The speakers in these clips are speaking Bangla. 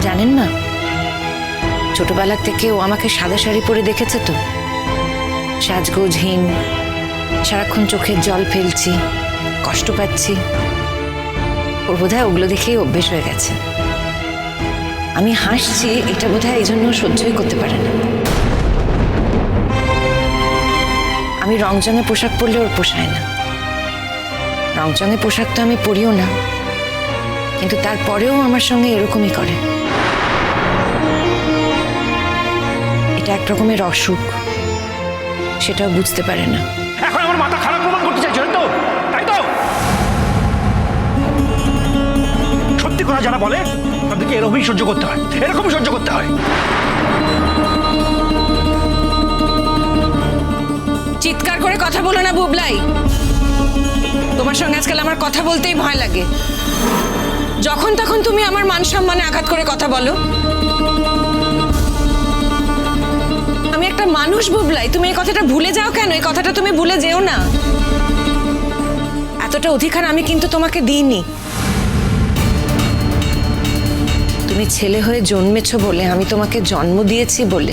জানেন না? ছোটবেলা থেকে ও আমাকে সাদা শাড়ি পরে দেখেছে তো। সাজগোজহীন সারাক্ষণ চোখের জল ফেলছি, কষ্ট পাচ্ছি। ওর বোধহয় ওগুলো দেখেই অভ্যেস হয়ে গেছে। আমি হাসছি, এটা বোধহয় এই জন্য সহ্যই করতে পারে না। আমি রংচঙে পোশাক পরলে ওর পোষায় না। রংচঙে পোশাক তো আমি পরিও না। কিন্তু তারপরেও আমার সঙ্গে এরকমই করে। এটা এক রকমের অসুখ। সেটাও বুঝতে পারে না। এখন আমার মাথা খারাপ প্রমাণ করতে চাইছো তো? তাই তো? সত্যি কথা যারা বলে তাদেরকে এরকমই সহ্য করতে হয়। এরকমই সহ্য করতে হয়। চিৎকার করে কথা বলো না বুবলাই। তোমার সঙ্গে আজকাল আমার কথা বলতেই ভয় লাগে। যখন তখন তুমি আমার মান সম্মানে আঘাত করে কথা বলো। আমি একটা মানুষ বুবলাই, তুমি এই কথাটা ভুলে যাও কেন? এই কথাটা তুমি ভুলে যেও না। এতটা অধিকার আমি কিন্তু তোমাকে দিইনি। তুমি ছেলে হয়ে জন্মেছ বলে আমি তোমাকে জন্ম দিয়েছি বলে।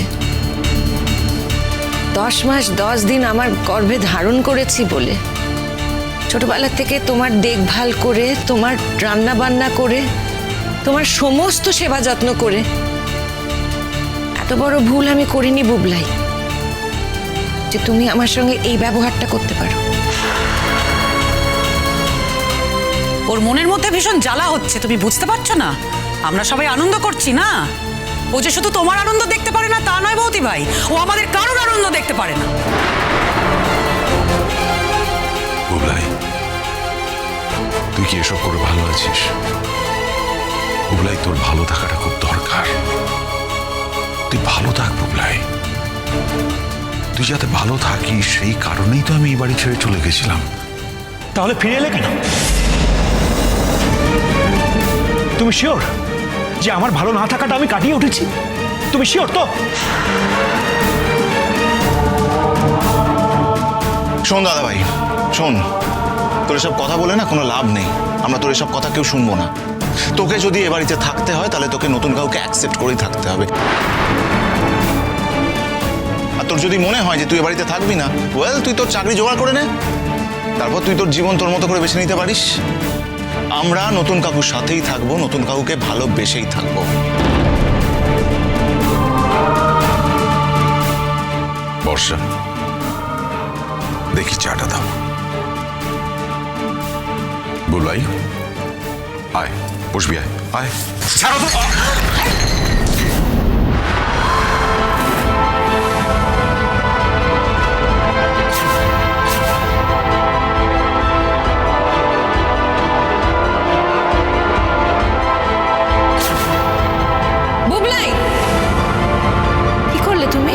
দশ মাস, দশ দিন আমার গর্ভে ধারণ করেছি বলে। ছোটবেলা থেকে তোমার দেখভাল করে, তোমার রান্না বান্না করে, তোমার সমস্ত সেবা যত্ন করে। এত বড় ভুল আমি করিনি বুবলাই, যে তুমি আমার সঙ্গে এই ব্যবহারটা করতে পারো। ওর মনের মধ্যে ভীষণ জ্বালা হচ্ছে, তুমি বুঝতে পারছ না? আমরা সবাই আনন্দ করছি না? ও যে শুধু তোমার আনন্দ দেখতে পারে না, তা নয় বৌদি ভাই ও আমাদের কারোর আনন্দ দেখতে পারে না। বুবলাই তুই কি এসব করে ভালো আছিস? বুবলাই তোর ভালো থাকাটা খুব দরকার। তুই ভালো থাক বুবলাই। তুই যাতে ভালো থাকিস সেই কারণেই তো আমি এই বাড়ি ছেড়ে চলে গেছিলাম। তাহলে ফিরে এলে কেন? তুমি শিওর যে আমার ভালো না থাকাটা আমি কাটিয়ে উঠেছি? তুমি শিওর তো? শোন দাদা ভাই শোন, তোর এসব কথা বলে না কোনো লাভ নেই। আমরা তোর এসব কথা কেউ শুনব না। তোকে যদি এ বাড়িতে থাকতে হয়, তাহলে তোকে নতুন কাউকে অ্যাকসেপ্ট করেই থাকতে হবে। আর তোর যদি মনে হয় যে তুই এ বাড়িতে থাকবি না ওয়েল তুই তোর চাকরি জোগাড় করে নে। তারপর তুই তোর জীবন তোর মতো করে বেছে নিতে পারিস। আমরা নতুন কাকুর সাথেই থাকব, নতুন কাকুকে ভালোবেসেই থাকব। বর্ষা, দেখি চাটা দাও। বুবলাই আয় বসবি আয় আয় ছাড়ো তো বুবলাই কি করলে তুমি?